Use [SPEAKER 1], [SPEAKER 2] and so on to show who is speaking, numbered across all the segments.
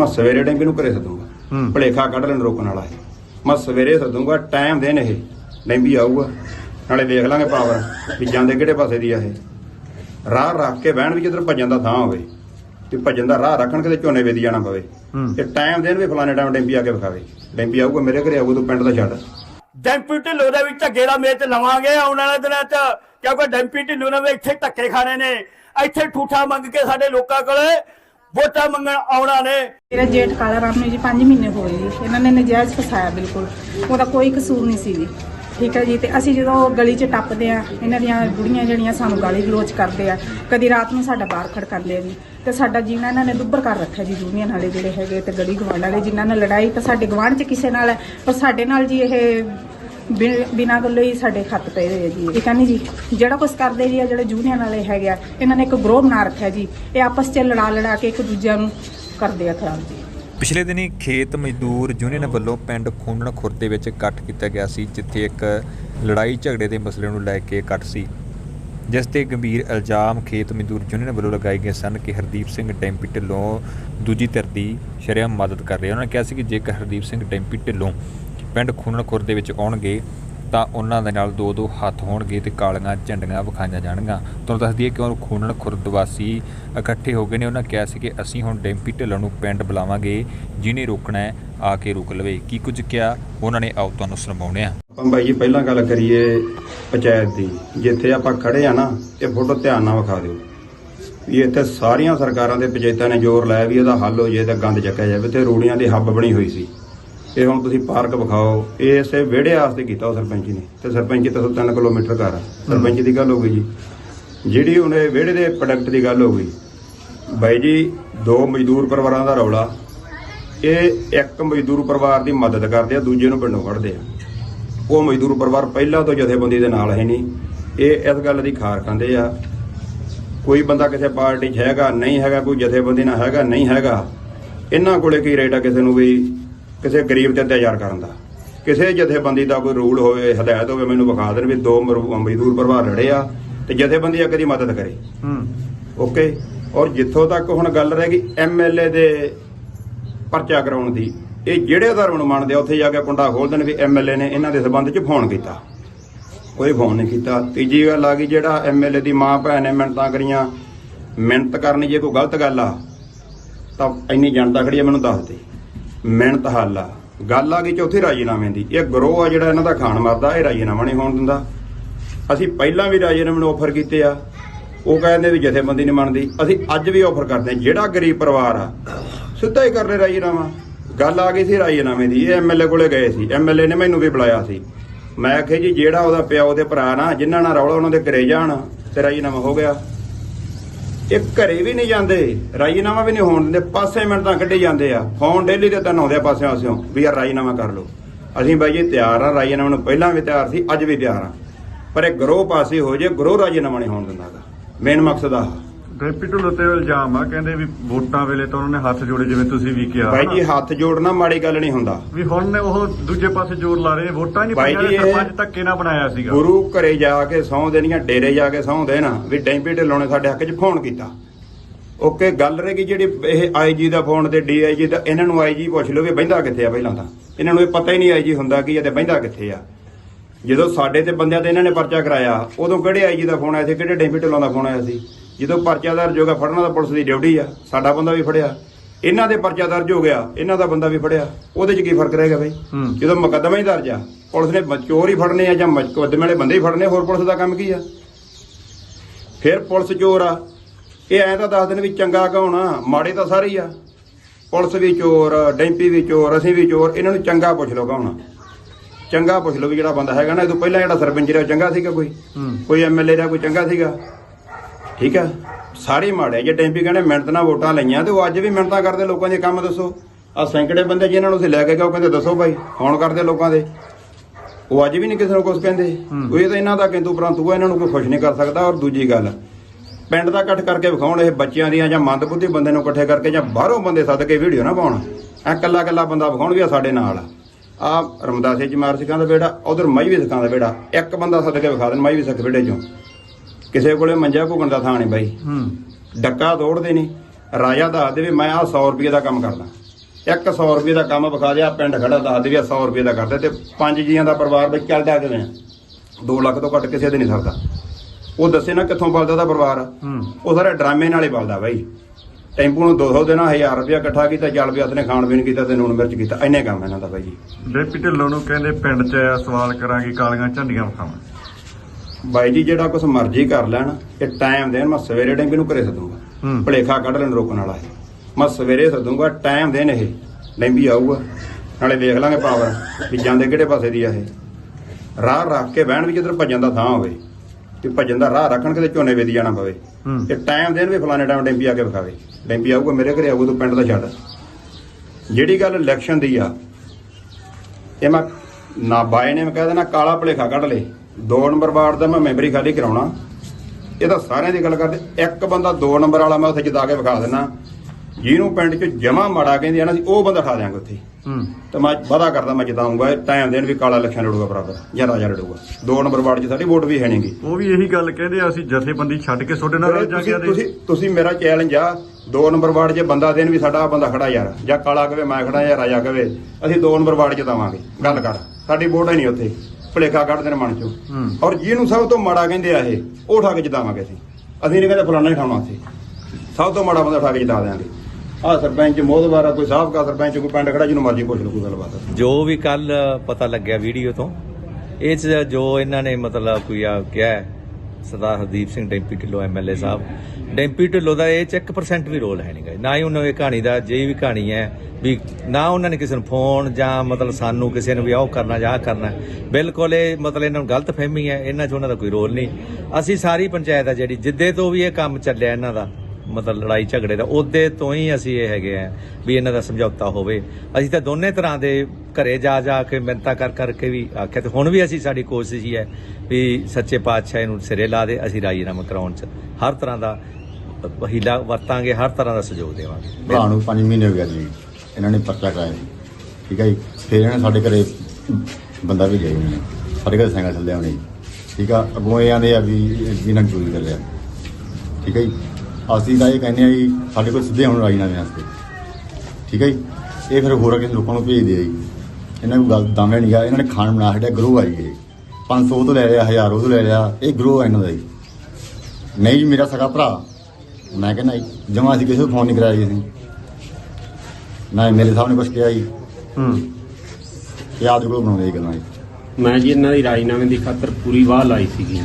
[SPEAKER 1] ਮੈਂ ਸਵੇਰੇ ਡੈਂਪੀ ਨੂੰ ਘਰੇ ਸੱਦੂਗਾ। ਭਲੇਖਾ ਕੱਢ ਲੈਣ ਰੋਕਣ ਵਾਲਾ ਹੈ ਮੈਂ ਸਵੇਰੇ ਸੱਦੂਗਾ ਟਾਈਮ ਦੇਣ ਇਹ। ਡੈਂਪੀ ਆਊਗਾ। ਨਾਲੇ ਦੇਖ ਲਾਂਗੇ ਪਾਵਰ ਵੀ ਜਾਂਦੇ ਕਿਹੜੇ ਪਾਸੇ ਦੀ ਆ ਇਹ। ਰਾਹ ਰੱਖ ਕੇ ਬਹਿਣ ਵੀ ਜਿੱਧਰ ਭੱਜਣ ਦਾ ਥਾਂ ਹੋਵੇ। ਤੇ ਭੱਜਣ ਦਾ ਰਾਹ ਰੱਖਣ ਕਿਤੇ ਝੋਨੇ ਵੇਦੀ ਜਾਣਾ ਪਵੇ। ਤੇ ਟਾਈਮ ਦੇਣ ਵੀ ਫਲਾਣੇ ਟਾਈਮ ਡੈਂਪੀ ਆ ਕੇ ਵਿਖਾਵੇ। ਡੈਂਪੀ ਆਊਗਾ ਮੇਰੇ ਘਰੇ ਆਊਗਾ ਤੂੰ ਪਿੰਡ ਦਾ ਛੱਡ।
[SPEAKER 2] ਡੈਂਪੀ ਢਿੱਲੋਂ ਦੇ ਵੀ ਝੱਗੇ ਦਾ ਮੇਚ ਲਵਾਂਗੇ ਆਉਣ ਵਾਲੇ ਦਿਨਾਂ 'ਚ। ਕਿਉਂਕਿ ਡੈਂਪੀ ਢਿੱਲੋਂ ਨੇ ਇੱਥੇ ਧੱਕੇ ਖਾਣੇ ਨੇ। ਇੱਥੇ ਠੂਠਾ ਮੰਗ ਕੇ ਸਾਡੇ ਲੋਕਾਂ ਕੋਲੇ ਵੋਟਾਂ ਮੰਗਣ ਆਉਣਾ ਨੇ।
[SPEAKER 3] ਮੇਰਾ ਜੇਠ ਕਾਲਾ ਰਾਮ ਨੂੰ ਜੀ 5 ਮਹੀਨੇ ਹੋਏ ਜੀ। ਇਹਨਾਂ ਨੇ ਨਜਾਇਜ਼ ਫਸਾਇਆ ਬਿਲਕੁਲ। ਉਹਦਾ ਕੋਈ ਕਸੂਰ ਨਹੀਂ ਸੀ ਜੀ। ਠੀਕ ਹੈ ਜੀ, ਤੇ ਅਸੀਂ ਜਦੋਂ ਗਲੀ 'ਚ ਟੱਪਦੇ ਆ ਇਹਨਾਂ ਦੀਆਂ ਬੁੜੀਆਂ ਜਿਹੜੀਆਂ ਸਾਨੂੰ ਗਾਲੀ ਗਲੋਚ ਕਰਦੇ ਆ, ਕਦੀ ਰਾਤ ਨੂੰ ਸਾਡਾ ਬਾਹਰ ਖੜਕਾਉਂਦੇ ਆ ਜੀ। ਤੇ ਸਾਡਾ ਜੀਣਾ ਇਹਨਾਂ ਨੇ ਦੁੱਬਰ ਕਰ ਰੱਖਿਆ ਜੀ ਯੂਨੀਅਨ ਨਾਲੇ ਜਿਹੜੇ ਹੈਗੇ ਤੇ ਗਲੀ ਗਵਾਂਡ ਵਾਲੇ, ਜਿਨ੍ਹਾਂ ਨਾਲ ਲੜਾਈ ਤਾਂ ਸਾਡੇ ਗਵਾਂਢ 'ਚ ਕਿਸੇ ਨਾਲ ਹੈ, ਪਰ ਸਾਡੇ ਨਾਲ ਜੀ ਇਹ ਬਿਨਾਂ ਗੱਲੋਂ ਹੀ ਸਾਡੇ ਖੱਤ ਪਏ ਹੋਏ ਆ ਜੀ ਇਹ। ਕਹਿੰਦੇ ਜੀ, ਜਿਹੜਾ ਕੁਝ ਕਰਦੇ ਜੀ ਆ, ਜਿਹੜੇ ਯੂਨੀਅਨ ਵਾਲੇ ਹੈਗੇ ਆ, ਇਹਨਾਂ ਨੇ ਇੱਕ ਗਰੋਹ ਬਣਾ ਰੱਖਿਆ ਜੀ। ਇਹ ਆਪਸ 'ਚ ਲੜਾ ਲੜਾ ਕੇ ਇੱਕ ਦੂਜਿਆਂ ਨੂੰ ਕਰਦੇ ਆ ਖਰਾਬ ਜੀ।
[SPEAKER 4] ਪਿਛਲੇ ਦਿਨੀ ਖੇਤ ਮਜ਼ਦੂਰ ਯੂਨੀਅਨ ਵੱਲੋਂ ਪਿੰਡ ਖੂਨਣ ਖੁਰਦ ਵਿੱਚ ਇਕੱਠ ਕੀਤਾ ਗਿਆ ਸੀ, ਜਿੱਥੇ ਇੱਕ ਲੜਾਈ ਝਗੜੇ ਦੇ ਮਸਲੇ ਨੂੰ ਲੈ ਕੇ ਇਕੱਠ ਸੀ। ਜਿਸ ਤੇ ਗੰਭੀਰ ਇਲਜ਼ਾਮ ਖੇਤ ਮਜ਼ਦੂਰ ਯੂਨੀਅਨ ਵੱਲੋਂ ਲਗਾਏ ਗਏ ਸਨ ਕਿ ਹਰਦੀਪ ਸਿੰਘ ਟੈਂਪੀ ਢਿੱਲੋਂ ਦੂਜੀ ਧਿਰ ਦੀ ਸ਼ਰੇਆਮ ਮਦਦ ਕਰ ਰਿਹਾ। ਉਹਨਾਂ ਨੇ ਕਿਹਾ ਸੀ ਕਿ ਜੇਕਰ ਹਰਦੀਪ ਸਿੰਘ ਟੈਂਪੀ ਢਿੱਲੋਂ ਪਿੰਡ ਖੂਨਣਖੁਰ ਦੇ ਵਿੱਚ ਆਉਣਗੇ ਤਾਂ ਉਹਨਾਂ ਦੇ ਨਾਲ ਦੋ ਦੋ ਹੱਥ ਹੋਣਗੇ ਤੇ ਕਾਲੀਆਂ ਝੰਡੀਆਂ ਵਿਖਾਈਆਂ ਜਾਣਗੀਆਂ। ਤੁਹਾਨੂੰ ਦੱਸ ਦਈਏ ਕਿ ਉਹ ਖੂਨਣ ਖੁਰਦ ਵਾਸੀ ਇਕੱਠੇ ਹੋ ਗਏ ਨੇ। ਉਹਨਾਂ ਕਿਹਾ ਸੀ ਕਿ ਅਸੀਂ ਹੁਣ ਡੈਂਪੀ ਢਿੱਲੋਂ ਨੂੰ ਪਿੰਡ ਬੁਲਾਵਾਂਗੇ, ਜਿਹਨੇ ਰੋਕਣਾ ਹੈ, ਆ ਕੇ ਰੁਕ ਲਵੇ। ਕੀ ਕੁਝ ਕਿਹਾ? ਉਹਨਾਂ ਨੇ ਆਓ ਤੁਹਾਨੂੰ ਸੁਣਾਉਂਦੇ ਆ
[SPEAKER 1] ਆਪਾਂ ਬਾਈ ਜੀ, ਪਹਿਲਾਂ ਗੱਲ ਕਰੀਏ ਪੰਚਾਇਤ ਦੀ। ਜਿੱਥੇ ਆਪਾਂ ਖੜੇ ਆ ਨਾ ਇਹ ਫੋਟੋ ਧਿਆਨ ਨਾਲ ਵਿਖਾ ਦਿਓ। ਵੀ ਇੱਥੇ ਸਾਰੀਆਂ ਸਰਕਾਰਾਂ ਦੇ ਪੰਚਾਇਤਾਂ ਨੇ ਜ਼ੋਰ ਲਾਇਆ ਵੀ ਇਹਦਾ ਹੱਲ ਹੋ ਜੇ ਤਾਂ ਗੰਦ ਚੱਕਿਆ ਜਾਵੇ ਤੇ ਰੂੜੀਆਂ ਦੀ ਹੱਬ ਬਣੀ ਹੋਈ ਸੀ। ਇਹ ਹੁਣ ਤੁਸੀਂ ਪਾਰਕ ਵਿਖਾਓ, ਇਹ ਇਸੇ ਵਿਹੜੇ ਵਾਸਤੇ ਕੀਤਾ ਉਹ ਸਰਪੰਚ ਨੇ। ਤੇ ਸਰਪੰਚੀ ਤੋਂ 3 ਕਿਲੋਮੀਟਰ ਘਰ ਆ। ਸਰਪੰਚ ਦੀ ਗੱਲ ਹੋ ਗਈ ਜੀ। ਜਿਹੜੀ ਉਹਨੇ ਵਿਹੜੇ ਦੇ ਪ੍ਰੋਡਕਟ ਦੀ ਗੱਲ ਹੋ ਗਈ, ਬਾਈ ਜੀ, ਦੋ ਮਜ਼ਦੂਰ ਪਰਿਵਾਰਾਂ ਦਾ ਰੌਲਾ। ਇਹ ਇੱਕ ਮਜ਼ਦੂਰ ਪਰਿਵਾਰ ਦੀ ਮਦਦ ਕਰਦੇ ਆ, ਦੂਜੇ ਨੂੰ ਪਿੰਡੋਂ ਕੱਢਦੇ ਆ। ਉਹ ਮਜ਼ਦੂਰ ਪਰਿਵਾਰ ਪਹਿਲਾਂ ਤੋਂ ਜਥੇਬੰਦੀ ਦੇ ਨਾਲ ਹੈ ਨਹੀਂ। ਇਹ ਇਸ ਗੱਲ ਦੀ ਖਾਰ ਖਾਂਦੇ ਆ। ਕੋਈ ਬੰਦਾ ਕਿਸੇ ਪਾਰਟੀ 'ਚ ਹੈਗਾ, ਨਹੀਂ ਹੈਗਾ, ਕੋਈ ਜਥੇਬੰਦੀ ਨਾਲ ਹੈਗਾ, ਨਹੀਂ ਹੈਗਾ। ਇਹਨਾਂ ਕੋਲੇ ਕੀ ਰੇਟ ਆ ਕਿਸੇ ਨੂੰ ਵੀ? ਕਿਸੇ ਗਰੀਬ ਤੇ ਅਤਿਆਚਾਰ ਕਰਨ ਦਾ। ਕਿਸੇ ਜਥੇਬੰਦੀ ਦਾ ਕੋਈ ਰੂਲ ਹੋਵੇ ਹਦਾਇਤ ਹੋਵੇ ਮੈਨੂੰ ਵਿਖਾ ਦੇਣ ਵੀ ਦੋ ਮਰ- ਮਜ਼ਦੂਰ ਪਰਿਵਾਰ ਲੜੇ ਆ ਤੇ ਜਥੇਬੰਦੀ ਅੱਗੇ ਦੀ ਮਦਦ ਕਰੇ।
[SPEAKER 5] ਹੂੰ।
[SPEAKER 1] ਓਕੇ? ਔਰ ਜਿੱਥੋਂ ਤੱਕ ਹੁਣ ਗੱਲ ਰਹਿ ਗਈ ਐਮਐਲਏ ਦੇ ਪਰਚਾ ਕਰਾਉਣ ਦੀ ਇਹ ਜਿਹੜੇ ਧਰਮ ਨੂੰ ਮੰਨਦੇ ਆ ਉੱਥੇ ਜਾ ਕੇ ਕੁੰਡਾ ਖੋਲ ਦੇਣ ਵੀ ਐਮਐਲਏ ਨੇ ਇਹਨਾਂ ਦੇ ਸਬੰਧ 'ਚ ਫੋਨ ਕੀਤਾ। ਕੋਈ ਫੋਨ ਨਹੀਂ ਕੀਤਾ। ਤੀਜੀ ਗੱਲ ਆ ਗਈ ਜਿਹੜਾ ਐਮਐਲਏ ਦੀ ਮਾਂ ਭੈਣ ਨੇ ਮਿਹਨਤਾਂ ਕਰੀਆਂ ਮਿਹਨਤ ਕਰਨੀ ਜੇ ਕੋਈ ਗਲਤ ਗੱਲ ਆ ਤਾਂ ਇੰਨੀ ਜਨਤਾ ਖੜੀ ਆ ਮੈਨੂੰ ਦੱਸ ਦੇ। ਮਿਹਨਤ ਹੱਲ ਆ। ਗੱਲ ਆ ਗਈ ਚੌਥੇ ਰਾਜੀਨਾਮੇ ਦੀ। ਇਹ ਗਰੋਹ ਆ ਜਿਹੜਾ ਇਹਨਾਂ ਦਾ ਖਾਣ ਮਰਦਾ, ਇਹ ਰਾਜੀਨਾਮਾ ਨਹੀਂ ਹੋਣ ਦਿੰਦਾ। ਅਸੀਂ ਪਹਿਲਾਂ ਵੀ ਰਾਜੀਨਾਮੇ ਨੂੰ ਆਫਰ ਕੀਤੇ ਆ। ਉਹ ਕਹਿੰਦੇ ਵੀ ਜਥੇਬੰਦੀ ਨਹੀਂ ਮੰਨਦੀ। ਅਸੀਂ ਅੱਜ ਵੀ ਆਫਰ ਕਰਦੇ ਹਾਂ ਜਿਹੜਾ ਗਰੀਬ ਪਰਿਵਾਰ ਆ, ਸਿੱਧਾ ਹੀ ਕਰ ਲੈ ਰਾਜੀਨਾਮਾ। ਗੱਲ ਆ ਗਈ ਸੀ ਰਾਜੀਨਾਮੇ ਦੀ। ਇਹ ਐਮਐਲਏ ਕੋਲੇ ਗਏ ਸੀ। ਐਮਐਲਏ ਨੇ ਮੈਨੂੰ ਵੀ ਬੁਲਾਇਆ ਸੀ। ਮੈਂ ਆਖਿਆ ਜੀ, ਜਿਹੜਾ ਉਹਦਾ ਪਿਆ ਉਹਦੇ ਭਰਾ ਨਾ, ਜਿਨ੍ਹਾਂ ਨਾਲ ਰੌਲਾ ਉਹਨਾਂ ਦੇ ਘਰੇ ਜਾਣ, ਤੇ ਰਾਜੀਨਾਮਾ ਹੋ ਗਿਆ। ਇਹ ਘਰੇ ਵੀ ਨਹੀਂ ਜਾਂਦੇ, ਰਾਜੀਨਾਮਾ ਵੀ ਨਹੀਂ ਹੋਣ ਦਿੰਦੇ, ਪਾਸੇ ਮਿੰਟ ਤਾਂ ਕੱਢੇ ਜਾਂਦੇ ਆ। ਫੋਨ ਡੇਲੀ ਦੇ ਤਾਂ ਆਉਂਦੇ ਆ ਪਾਸਿਆਂ ਆਸਿਓਂ ਵੀ ਯਾਰ ਰਾਜੀਨਾਮਾ ਕਰ ਲਓ। ਅਸੀਂ ਬਾਈ ਜੀ ਤਿਆਰ ਆ ਰਾਜੀਨਾਮਾ ਨੂੰ ਪਹਿਲਾਂ ਵੀ ਤਿਆਰ ਸੀ, ਅੱਜ ਵੀ ਤਿਆਰ ਆ ਪਰ ਇਹ ਗਰੋਹ ਪਾਸੇ ਹੋ ਜੇ, ਗਰੋਹ ਰਾਜੀਨਾਮਾ ਨਹੀਂ ਹੋਣ ਦਿੰਦਾਗਾ ਮੇਨ ਮਕਸਦ ਆ
[SPEAKER 5] ਡੈਂਪੀ ਢਿੱਲੋਂ ਤੇ ਇਲਜ਼ਾਮ ਆ ਕਹਿੰਦੇ ਵੀ ਵੋਟਾਂ ਵੇਲੇ ਤਾਂ ਉਹਨਾਂ ਨੇ ਹੱਥ ਜੋੜੇ ਜਿਵੇਂ ਤੁਸੀਂ ਵੀ ਕਿਹਾ।
[SPEAKER 1] ਬਾਈ ਜੀ ਹੱਥ ਜੋੜਨਾ ਮਾੜੀ ਗੱਲ ਨਹੀਂ ਹੁੰਦਾ।
[SPEAKER 5] ਵੀ ਹੁਣ ਨੇ ਉਹ ਦੂਜੇ ਪਾਸੇ ਜ਼ੋਰ ਲਾ ਰਹੇ ਵੋਟਾਂ ਨਹੀਂ ਪਾਈਆਂ
[SPEAKER 1] ਇਹ-
[SPEAKER 5] ਸਰਪੰਚ ਧੱਕੇ ਨਾਲ ਬਣਾਇਆ ਸੀਗਾ।
[SPEAKER 1] ਗੁਰੂ ਘਰੇ ਜਾ ਕੇ ਸਹੁੰ ਦੇਣੀਆਂ ਡੇਰੇ ਜਾ ਕੇ ਸਹੁੰ ਦੇਣਾ ਵੀ ਡੈਂਪੀ ਢਿੱਲੋਂ ਨੇ ਸਾਡੇ ਹੱਕ 'ਚ ਫੋਨ ਕੀਤਾ। ਓਕੇ ਗੱਲ ਰਹੀ ਜਿਹੜੀ ਇਹ ਆਈਜੀ ਦਾ ਫੋਨ ਤੇ ਡੀਆਈਜੀ ਦਾ ਇਹਨਾਂ ਨੂੰ ਆਈਜੀ ਪੁੱਛ ਲਓ ਵੀ ਬਹਿੰਦਾ ਕਿੱਥੇ ਆ ਪਹਿਲਾਂ ਤਾਂ। ਇਹਨਾਂ ਨੂੰ ਇਹ ਪਤਾ ਹੀ ਨਹੀਂ ਆਈਜੀ ਹੁੰਦਾ ਕੀ ਹੈ ਤੇ ਬਹਿੰਦਾ ਕਿੱਥੇ ਆ। ਜਦੋਂ ਸਾਡੇ ਤੇ ਬੰਦਿਆਂ ਤੇ ਇਹਨਾਂ ਨੇ ਪਰਚਾ ਕਰਾਇਆ ਉਦੋਂ ਕਿਹੜੇ ਆਈਜੀ ਦਾ ਫੋਨ ਆਇਆ ਸੀ ਕਿਹੜੇ ਡੈਂਪੀ ਢਿੱਲੋਂ ਦਾ ਫੋਨ ਆਇਆ ਸੀ? ਜਦੋਂ ਪਰਚਾ ਦਰਜ ਹੋ ਗਿਆ ਫੜਨਾ ਤਾਂ ਪੁਲਿਸ ਦੀ ਡਿਊਟੀ ਆ। ਸਾਡਾ ਬੰਦਾ ਵੀ ਫੜਿਆ। ਇਹਨਾਂ ਦੇ ਪਰਚਾ ਦਰਜ ਹੋ ਗਿਆ ਇਹਨਾਂ ਦਾ ਬੰਦਾ ਵੀ ਫੜਿਆ। ਉਹਦੇ 'ਚ ਕੀ ਫ਼ਰਕ ਰਹੇਗਾ ਬਈ। ਜਦੋਂ ਮੁਕੱਦਮਾ ਹੀ ਦਰਜ ਆ ਪੁਲਿਸ ਨੇ ਚੋਰ ਹੀ ਫੜਨੇ ਆ ਜਾਂ ਮੁਕੱਦਮੇ ਵਾਲੇ ਬੰਦੇ ਹੀ ਫੜਨੇ ਹੋਰ ਪੁਲਿਸ ਦਾ ਕੰਮ ਕੀ ਆ? ਫਿਰ ਪੁਲਿਸ ਚੋਰ ਆ। ਇਹ ਐਂ ਤਾਂ ਦੱਸ ਦੇਣ ਵੀ ਚੰਗਾ ਕੌਣ ਆ ਮਾੜੇ ਤਾਂ ਸਾਰੇ ਹੀ ਆ। ਪੁਲਿਸ ਵੀ ਚੋਰ ਡੈਂਪੀ ਵੀ ਚੋਰ ਅਸੀਂ ਵੀ ਚੋਰ ਇਹਨਾਂ ਨੂੰ ਚੰਗਾ ਪੁੱਛ ਲਓ ਕੌਣ ਆ? ਚੰਗਾ ਪੁੱਛ ਲਓ ਵੀ ਜਿਹੜਾ ਬੰਦਾ ਹੈਗਾ ਨਾ ਇਹ ਤੋਂ ਪਹਿਲਾਂ ਜਿਹੜਾ ਸਰਪੰਚ ਰਿਹਾ ਚੰਗਾ ਸੀਗਾ ਕੋਈ। ਕੋਈ ਐਮਐਲਏ ਦਾ ਕੋਈ ਚੰਗਾ ਸੀਗਾ? ਠੀਕ ਆ ਸਾਰੇ ਮਾੜੇ ਜੇ ਡੈਂਪੀ ਕਹਿੰਦੇ ਮਿਹਨਤ ਨਾਲ ਵੋਟਾਂ ਲਈਆਂ ਤੇ ਉਹ ਅੱਜ ਵੀ ਮਿਹਨਤਾਂ ਕਰਦੇ ਲੋਕਾਂ ਦੇ ਕੰਮ ਦੱਸੋ। ਆ ਸੈਂਕੜੇ ਬੰਦੇ ਜਿਨ੍ਹਾਂ ਨੂੰ ਅਸੀਂ ਲੈ ਕੇ ਗਏ ਉਹ ਕਹਿੰਦੇ ਦੱਸੋ ਭਾਈ ਕੌਣ ਕਰਦੇ ਲੋਕਾਂ ਦੇ? ਉਹ ਅੱਜ ਵੀ ਨਹੀਂ ਕਿਸੇ ਨੂੰ ਕੁਝ ਕਹਿੰਦੇ। ਉਹ ਇਹ ਤਾਂ ਇਹਨਾਂ ਦਾ ਕਿੰਤੂ ਪਰੰਤੂ ਆ, ਇਹਨਾਂ ਨੂੰ ਕੋਈ ਖੁਸ਼ ਨਹੀਂ ਕਰ ਸਕਦਾ। ਔਰ ਦੂਜੀ ਗੱਲ ਪਿੰਡ ਦਾ ਇਕੱਠ ਕਰਕੇ ਵਿਖਾਉਣ ਇਹ ਬੱਚਿਆਂ ਦੀਆਂ ਜਾਂ ਮੰਦਬੁੱਧੀ ਬੰਦੇ ਨੂੰ ਇਕੱਠੇ ਕਰਕੇ ਜਾਂ ਬਾਹਰੋਂ ਬੰਦੇ ਸੱਦ ਕੇ ਵੀਡੀਓ ਨਾ ਪਾਉਣ। ਐ ਕੱਲਾ ਕੱਲਾ ਬੰਦਾ ਵਿਖਾਉਣ ਵੀ ਆ ਸਾਡੇ ਨਾਲ। ਆ ਰਮਦਾਸੇ ਜਮਾਰ ਸਿੱਖਾਂ ਦਾ ਬੇੜਾ ਉਧਰ ਮਾਈ ਵੀ ਸਿੱਖਾਂ ਦਾ ਬੇੜਾ। ਇੱਕ ਬੰਦਾ ਸੱਦ ਕੇ ਵਿਖਾ ਦੇਣ ਮਾਈ ਵੀ ਸਿੱਖ ਬੇੜੇ ਚੋਂ। ਕਿਸੇ ਕੋਲੇ ਮੰਜਾ ਘੁਗਣ ਦਾ ਥਾਂ ਨਹੀਂ ਬਾਈ।
[SPEAKER 5] ਹੂੰ।
[SPEAKER 1] ਡੱਕਾ ਤੋੜਦੇ ਨਹੀਂ। ਰਾਜਾ ਦੱਸਦੇ ਵੀ ਮੈਂ ਆ 100 ਰੁਪਏ ਦਾ ਕੰਮ ਕਰਦਾ। ਇੱਕ 100 ਰੁਪਏ ਦਾ ਕੰਮ ਵਿਖਾ ਦਿਆ ਪਿੰਡ ਖੜਾ ਦੱਸ ਦੇ ਵੀ 100 ਰੁਪਏ ਦਾ ਕਰਦੇ। ਤੇ ਪੰਜ ਜੀਆਂ ਦਾ ਪਰਿਵਾਰ ਵਿੱਚ ਚੱਲਦਾ ਕਿਵੇਂ 2 ਲੱਖ ਤੋਂ ਘੱਟ ਕਿਸੇ ਦੇ ਨਹੀਂ ਸਰਦਾ। ਉਹ ਦੱਸੇ ਨਾ ਕਿੱਥੋਂ ਬਲਦਾ ਦਾ ਪਰਿਵਾਰ।
[SPEAKER 5] ਹੂੰ।
[SPEAKER 1] ਉਹ ਸਾਰੇ ਡਰਾਮੇ ਨਾਲ ਬਲਦਾ ਬਾਈ। ਟੈਂਪੂ ਨੂੰ 200 ਦੇਣਾ 1000 ਰੁਪਇਆ ਇਕੱਠਾ ਕੀਤਾ ਚੱਲ ਪਿਆ ਨੇ ਖਾਣ ਪੀਣ ਕੀਤਾ ਤੇ ਨੂਣ ਮਿਰਚ ਕੀਤਾ। ਇੰਨੇ ਕੰਮ ਇਹਨਾਂ ਦਾ ਬਾਈ ਜੀ।
[SPEAKER 5] ਡੈਂਪੀ ਢਿੱਲੋਂ ਨੂੰ ਕਹਿੰਦੇ ਪਿੰਡ 'ਚ ਆਇਆ ਸਵਾਲ ਕਰਾਂਗੇ ਕਾਲੀਆਂ ਝੰਡੀਆਂ ਵਿਖਾਵਾਂ।
[SPEAKER 1] ਬਾਈ ਜੀ ਜਿਹੜਾ ਕੁਝ ਮਰਜ਼ੀ ਕਰ ਲੈਣ ਇਹ ਟਾਈਮ ਦੇਣ ਮੈਂ ਸਵੇਰੇ ਡੈਂਪੀ ਨੂੰ ਘਰੇ ਸਦੂੰਗਾ। ਭਲੇਖਾ ਕੱਢ ਲੈਣ ਰੋਕਣ ਵਾਲਾ ਹੈ ਮੈਂ ਸਵੇਰੇ ਸਦੂੰਗਾ ਟਾਈਮ ਦੇਣ ਇਹ। ਡੈਂਪੀ ਆਊਗਾ। ਨਾਲੇ ਵੇਖ ਲਾਂਗੇ ਪਾਵਰ ਵੀ ਜਾਂਦੇ ਕਿਹੜੇ ਪਾਸੇ ਦੀ ਆ ਇਹ। ਰਾਹ ਰੱਖ ਕੇ ਬਹਿਣ ਵੀ ਜਿੱਧਰ ਭੱਜਣ ਦਾ ਥਾਂ ਹੋਵੇ ਤੇ ਭੱਜਣ ਦਾ ਰਾਹ ਰੱਖਣ ਕਿਤੇ ਝੋਨੇ ਵੇਦੀ ਜਾਣਾ ਪਵੇ। ਤੇ ਟਾਈਮ ਦੇਣ ਵੀ ਫਲਾਣੇ ਟਾਈਮ ਡੈਂਪੀ ਆ ਕੇ ਵਿਖਾਵੇ। ਡੈਂਪੀ ਆਊਗਾ ਮੇਰੇ ਘਰੇ ਆਊਗਾ ਤੂੰ ਪਿੰਡ ਦਾ ਛੱਡ। ਜਿਹੜੀ ਗੱਲ ਇਲੈਕਸ਼ਨ ਦੀ ਆ ਇਹ ਮੈਂ ਨਾ ਬਾਏ ਨੇ ਮੈਂ ਕਹਿ ਦੇਣਾ ਕਾਲਾ ਭਲੇਖਾ ਕੱਢ ਲੇ। ਦੋ ਨੰਬਰ ਵਾਰਡ ਦਾ ਮੈਂ ਮੈਂਬਰੀ ਖਾਲੀ ਕਰਾਉਣਾ। ਇਹ ਤਾਂ ਸਾਰਿਆਂ ਦੀ ਗੱਲ ਕਰਦੇ ਇੱਕ ਬੰਦਾ ਦੋ ਨੰਬਰ ਵਾਲਾ ਮੈਂ ਉੱਥੇ ਜਿਤਾ ਕੇ ਵਿਖਾ ਦੇਣਾ ਜਿਹਨੂੰ ਪਿੰਡ 'ਚ ਜਮਾ ਮਾੜਾ ਕਹਿੰਦੇ ਆ ਨਾ ਉਹ ਬੰਦਾ ਠਾ ਦਿਆਂਗੇ ਉੱਥੇ।
[SPEAKER 5] ਹੂੰ।
[SPEAKER 1] ਤੇ ਮੈਂ ਵਾਦਾ ਕਰਦਾ ਮੈਂ ਜਿਤਾਉਂਗਾ ਟਾਈਮ ਦੇਣ ਵੀ ਕਾਲਾ ਇਲੈਕਸ਼ਨ ਲੜੂਗਾ ਬਰਾਬਰ ਜਾਂ ਰਾਜਾ ਲੜੂਗਾ। ਦੋ ਨੰਬਰ ਵਾਰਡ 'ਚ ਸਾਡੀ ਵੋਟ ਵੀ ਹੈ ਨਹੀਂਗੀ
[SPEAKER 5] ਉਹ ਵੀ ਇਹੀ ਗੱਲ ਕਹਿੰਦੇ ਆ, ਅਸੀਂ ਜਥੇਬੰਦੀ ਛੱਡ ਕੇ ਤੁਹਾਡੇ ਨਾਲ ਜਾ ਕੇ
[SPEAKER 1] ਤੁਸੀਂ ਤੁਸੀਂ ਮੇਰਾ ਚੈਲੰਜ ਆ ਦੋ ਨੰਬਰ ਵਾਰਡ 'ਚ ਬੰਦਾ ਦੇਣ ਵੀ ਸਾਡਾ ਬੰਦਾ ਖੜਾ ਯਾਰ ਜਾਂ ਕਾਲਾ ਕਵੇ ਮੈਂ ਖੜਾ ਜਾਂ ਰਾਜਾ ਕਵੇ ਅਸੀਂ ਦੋ ਨੰਬਰ ਵਾਰਡ 'ਚ ਦਵਾਂਗੇ ਗੱਲ ਕਰ ਸਾਡੀ ਵੋਟ ਹੀ ਨਹੀਂ ਉੱਥੇ। ਭੁਲੇਖਾ ਕੱਢ ਦੇਣ ਮਨ 'ਚੋਂ। ਔਰ ਜਿਹਨੂੰ ਸਭ ਤੋਂ ਮਾੜਾ ਕਹਿੰਦੇ ਆ ਇਹ ਉਹ ਠਾ ਕੇ ਜਿਤਾਵਾਂਗੇ ਅਸੀਂ। ਅਸੀਂ ਨਹੀਂ ਕਹਿੰਦੇ ਫਲਾਣਾ ਹੀ ਠਾਉਣਾ ਉੱਥੇ। ਸਭ ਤੋਂ ਮਾੜਾ ਬੰਦਾ ਠਾ ਕੇ ਜਿਤਾ ਦਿਆਂਗੇ। ਆਹ ਸਰਪੰਚ ਮੋਹਦਵਾਰ ਆ ਕੋਈ ਸਾਬਕਾ ਸਰਪੰਚ ਕੋਈ ਪਿੰਡ ਖੜਾ ਜਿਹਨੂੰ ਮਰਜ਼ੀ ਪੁੱਛ ਲਓ ਕੋਈ ਗੱਲਬਾਤ
[SPEAKER 6] ਜੋ ਵੀ ਕੱਲ ਪਤਾ ਲੱਗਿਆ ਵੀਡੀਓ ਤੋਂ ਇਹ 'ਚ ਜੋ ਇਹਨਾਂ ਨੇ ਮਤਲਬ ਕੋਈ ਆ ਕਿਹਾ ਸਰਦਾਰ ਹਰਦੀਪ ਸਿੰਘ ਡੈਂਪੀ ਢਿੱਲੋਂ ਐਮਐਲਏ ਸਾਹਿਬ। ਡੈਂਪੀ ਢਿੱਲੋਂ ਦਾ ਇਹ 'ਚ 1% ਵੀ ਰੋਲ ਹੈ ਨਹੀਂਗਾ ਨਾ ਹੀ ਉਹਨਾਂ ਇਹ ਕਹਾਣੀ ਦਾ, ਜੇ ਵੀ ਕਹਾਣੀ ਹੈ ਵੀ ਨਾ ਉਹਨਾਂ ਨੇ ਕਿਸੇ ਨੂੰ ਫੋਨ ਜਾਂ ਮਤਲਬ ਸਾਨੂੰ ਕਿਸੇ ਨੂੰ ਵੀ ਆਹ ਕਰਨਾ ਜਾਂ ਆਹ ਕਰਨਾ ਬਿਲਕੁਲ ਇਹ ਮਤਲਬ ਇਹਨਾਂ ਨੂੰ ਗਲਤ ਫਹਿਮੀ ਹੈ, ਇਹਨਾਂ 'ਚ ਉਹਨਾਂ ਦਾ ਕੋਈ ਰੋਲ ਨਹੀਂ। ਅਸੀਂ ਸਾਰੀ ਪੰਚਾਇਤ ਆ ਜਿਹੜੀ, ਜਿੱਦੇ ਤੋਂ ਵੀ ਇਹ ਕੰਮ ਚੱਲਿਆ ਇਹਨਾਂ ਦਾ ਮਤਲਬ ਲੜਾਈ ਝਗੜੇ ਦਾ, ਉਹਦੇ ਤੋਂ ਹੀ ਅਸੀਂ ਇਹ ਹੈਗੇ ਆ ਵੀ ਇਹਨਾਂ ਦਾ ਸਮਝੌਤਾ ਹੋਵੇ। ਅਸੀਂ ਤਾਂ ਦੋਨੇ ਤਰ੍ਹਾਂ ਦੇ ਘਰੇ ਜਾ ਜਾ ਕੇ ਮਿੰਤਾ ਕਰ ਕਰਕੇ ਵੀ ਆਖਿਆ ਤੇ ਹੁਣ ਵੀ ਅਸੀਂ ਸਾਡੀ ਕੋਸ਼ਿਸ਼ ਹੀ ਹੈ ਵੀ ਸੱਚੇ ਪਾਤਸ਼ਾਹ ਨੂੰ ਸਿਰੇ ਲਾ ਦੇ, ਅਸੀਂ ਰਾਜੀਨਾਮਾ ਕਰਾਉਣ ਚ। ਹਰ ਤਰ੍ਹਾਂ ਦਾ ਹੀਲਾ ਵਰਤਾਂਗੇ, ਹਰ ਤਰ੍ਹਾਂ ਦਾ ਸਹਿਯੋਗ ਦੇਵਾਂਗੇ।
[SPEAKER 7] ਭਰਾ ਨੂੰ 5 ਮਹੀਨੇ ਹੋ ਗਿਆ ਜੀ, ਇਹਨਾਂ ਨੇ ਪਰਚਾ ਕਰਾਇਆ ਜੀ। ਠੀਕ ਹੈ ਜੀ, ਫਿਰ ਇਹਨਾਂ ਨੇ ਸਾਡੇ ਘਰੇ ਬੰਦਾ ਵੀ ਜਾਈ ਨਹੀਂ ਸਾਡੇ ਘਰੇ ਸਾਈਕਲ ਚੱਲਿਆ ਉਹਨੇ ਜੀ। ਠੀਕ ਆ, ਅੱਗੋਂ ਇਹ ਆਂਦੇ ਆ ਵੀ ਵੀ ਇਹਨਾਂ ਨੇ ਚੋਰੀ ਕਰ ਲਿਆ। ਠੀਕ ਹੈ ਜੀ ਅਸੀਂ ਤਾਂ ਇਹ ਕਹਿੰਦੇ ਆ ਜੀ ਸਾਡੇ ਕੋਲ ਸਿੱਧੇ ਹੁਣ ਰਾਜੀਨਾਮੇ ਵਾਸਤੇ। ਠੀਕ ਹੈ ਜੀ? ਇਹ ਫਿਰ ਹੋਰ ਕਿਸੇ ਲੋਕਾਂ ਨੂੰ ਭੇਜਦੇ ਆ ਜੀ। ਇਹਨਾਂ ਨੂੰ ਗੱਲ ਦਾਮੇ ਨਹੀਂ ਆ ਇਹਨਾਂ ਨੇ ਖਾਣ ਬਣਾ ਛੱਡਿਆ ਗਰੋਹ ਆ ਜੀ ਇਹ। 500 ਤੋਂ ਲੈ ਲਿਆ 1000 ਉਹ ਤੋਂ ਲੈ ਲਿਆ ਇਹ ਗਰੋਹ ਆ ਇਹਨਾਂ ਦਾ ਜੀ। ਨਹੀਂ ਜੀ ਮੇਰਾ ਸਗਾ ਭਰਾ। ਮੈਂ ਕਹਿੰਦਾ ਜੀ ਜਮਾ ਅਸੀਂ ਕਿਸੇ ਨੂੰ ਫੋਨ ਨਹੀਂ ਕਰਾਇਆ ਜੀ ਅਸੀਂ। ਨਾ ਹੀ ਮੇਰੇ ਸਾਹਮਣੇ ਕੁਛ ਕਿਹਾ ਜੀ।
[SPEAKER 5] ਹੂੰ।
[SPEAKER 7] ਆਪਦੇ ਕੋਲ ਬਣਾਉਂਦੇ ਇਹ ਗੱਲਾਂ ਜੀ।
[SPEAKER 8] ਮੈਂ ਜੀ ਇਹਨਾਂ ਦੀ ਰਾਜੀਨਾਮੇ ਦੀ ਖਾਤਰ ਪੂਰੀ ਵਾਹ ਲਾਈ ਸੀਗੀ।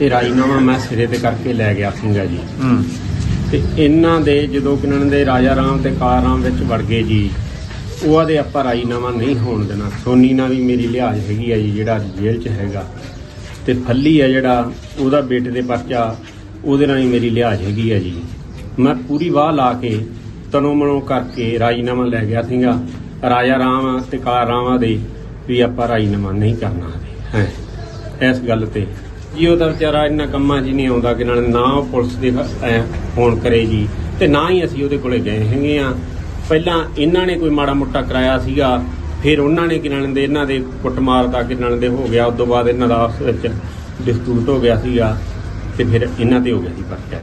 [SPEAKER 8] ਤੇ ਰਾਜੀਨਾਮਾ ਮੈਂ ਸਿਰੇ ਤੇ ਕਰਕੇ ਲੈ ਗਿਆ ਸੀਗਾ ਜੀ।
[SPEAKER 5] ਹੂੰ।
[SPEAKER 8] ਤੇ ਇਹਨਾਂ ਦੇ ਜਦੋਂ ਕਿਨਣ ਦੇ ਰਾਜਾ ਰਾਮ ਤੇ ਕਾਰ ਰਾਮ ਵਿੱਚ ਵੜ ਗਏ ਜੀ ਉਹਨਾਂ ਦੇ ਆਪਾਂ ਰਾਜੀਨਾਮਾ ਨਹੀਂ ਹੋਣ ਦੇਣਾ। ਸੋਨੀ ਨਾਲ ਵੀ ਮੇਰੀ ਲਿਹਾਜ਼ ਹੈਗੀ ਆ ਜੀ ਜਿਹੜਾ ਜੇਲ੍ਹ 'ਚ ਹੈਗਾ। ਤੇ ਫੱਲੀ ਆ ਜਿਹੜਾ ਉਹਦਾ ਬੇਟੇ ਦੇ ਪਰਚਾ ਉਹਦੇ ਨਾਲ ਹੀ ਮੇਰੀ ਲਿਹਾਜ਼ ਹੈਗੀ ਆ ਜੀ। ਮੈਂ ਪੂਰੀ ਵਾਹ ਲਾ ਕੇ ਤਨੋਂ ਮਨੋਂ ਕਰਕੇ ਰਾਜੀਨਾਮਾ ਲੈ ਗਿਆ ਸੀਗਾ ਰਾਜਾ ਰਾਮ ਤੇ ਕਾਰ ਰਾਮਾਂ ਦੇ ਵੀ ਆਪਾਂ ਰਾਜੀਨਾਮਾ ਨਹੀਂ ਕਰਨਾ। ਹੈ। ਇਸ ਗੱਲ ਤੇ ਜੀ ਉਹਦਾ ਵਿਚਾਰਾ ਇੰਨਾ ਕੰਮਾਂ 'ਚ ਨਹੀਂ ਆਉਂਦਾ ਕਿ ਨਾਲ ਨਾ ਉਹ ਪੁਲਿਸ ਦੇ ਫੋਨ ਕਰੇ ਜੀ ਤੇ ਨਾ ਹੀ ਅਸੀਂ ਉਹਦੇ ਕੋਲੇ ਗਏ ਹੈਗੇ ਆ ਪਹਿਲਾਂ ਇਹਨਾਂ ਨੇ ਕੋਈ ਮਾੜਾ ਮੋਟਾ ਕਰਾਇਆ ਸੀਗਾ, ਫਿਰ ਉਹਨਾਂ ਨੇ ਕਿਨਾਂ ਦੇ, ਇਹਨਾਂ ਦੇ ਕੁੱਟਮਾਰ ਦਾ ਕਿਨਾਂ ਦੇ ਹੋ ਗਿਆ, ਉਸ ਤੋਂ ਬਾਅਦ ਇਹਨਾਂ ਦਾ ਆਪਸ ਵਿੱਚ ਡਿਸਪਿਊਟ ਹੋ ਗਿਆ ਸੀਗਾ ਤੇ ਫਿਰ ਇਹਨਾਂ ਤੇ ਹੋ ਗਿਆ ਸੀ ਪਰਚਾ।